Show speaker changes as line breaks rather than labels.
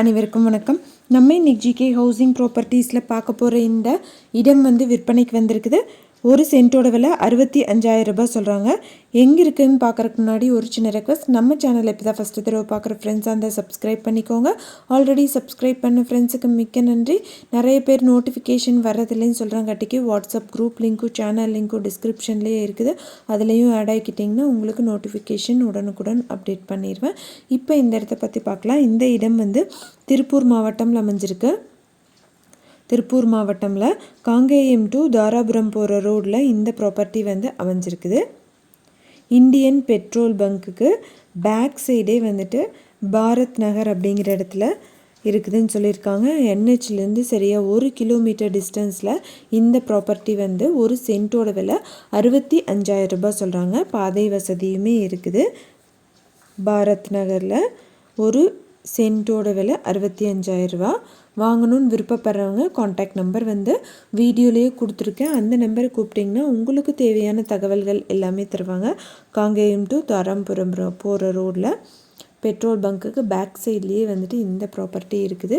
அனைவருக்கும் வணக்கம். நம்ம இன்னைக்கு ஜிகே ஹவுசிங் ப்ராப்பர்ட்டிஸில் பார்க்க போகிற இந்த இடம் வந்து விற்பனைக்கு வந்திருக்குது. ஒரு சென்ட்டோட விலை அறுபத்தி அஞ்சாயிரம் ரூபாய் சொல்கிறாங்க எங்கே இருக்குதுன்னு பார்க்குறக்கு முன்னாடி ஒரு சின்ன ரெக்வஸ்ட் நம்ம சேனலில் இப்போ தான் ஃபஸ்ட்டு தடவை பார்க்குற ஃப்ரெண்ட்ஸாக இருந்தால் சப்ஸ்கிரைப் பண்ணிக்கோங்க. ஆல்ரெடி சப்ஸ்கிரைப் பண்ண ஃப்ரெண்ட்ஸுக்கு மிக்க நன்றி. நிறைய பேர் நோட்டிஃபிகேஷன் வர்றதில்லைன்னு சொல்கிறாங்காட்டிக்கு வாட்ஸ்அப் குரூப் லிங்க்கும் சேனல் லிங்க்கும் டிஸ்கிரிப்ஷன்லேயே இருக்குது. அதுலேயும் ஆட் ஆகிக்கிட்டிங்கன்னா உங்களுக்கு நோட்டிஃபிகேஷன் உடனுக்குடன் அப்டேட் பண்ணிடுவேன். இப்போ இந்த இடத்த பற்றி பார்க்கலாம். இந்த இடம் வந்து திருப்பூர் மாவட்டம்ல அமைஞ்சிருக்கு. திருப்பூர் மாவட்டமில் காங்கேயம் டு தாராபுரம் போகிற ரோட்டில் இந்த ப்ராப்பர்ட்டி வந்து அமைஞ்சிருக்குது. இந்தியன் பெட்ரோல் பங்க்குக்கு பேக் சைடே வந்துட்டு பாரத் நகர் அப்படிங்கிற இடத்துல இருக்குதுன்னு சொல்லியிருக்காங்க. என்ஹெச்லேருந்து சரியாக ஒரு கிலோமீட்டர் டிஸ்டன்ஸில் இந்த ப்ராப்பர்ட்டி வந்து ஒரு சென்ட்டோட விலை அறுபத்தி அஞ்சாயிரம் ரூபாய் சொல்கிறாங்க பாதை வசதியுமே இருக்குது. பாரத் நகரில் ஒரு சென்ட்டோட விலை அறுபத்தி அஞ்சாயிரரூபா வாங்கணும்னு விருப்பப்படுறவங்க காண்டாக்ட் நம்பர் வந்து வீடியோலேயே கொடுத்துருக்கேன். அந்த நம்பரை கூப்பிட்டிங்கன்னா உங்களுக்கு தேவையான தகவல்கள் எல்லாமே தருவாங்க. காங்கேயம் டு தாராம்புரம் போகிற ரோடில் பெட்ரோல் பங்க்குக்கு பேக் சைட்லேயே வந்துட்டு இந்த ப்ராப்பர்ட்டி இருக்குது.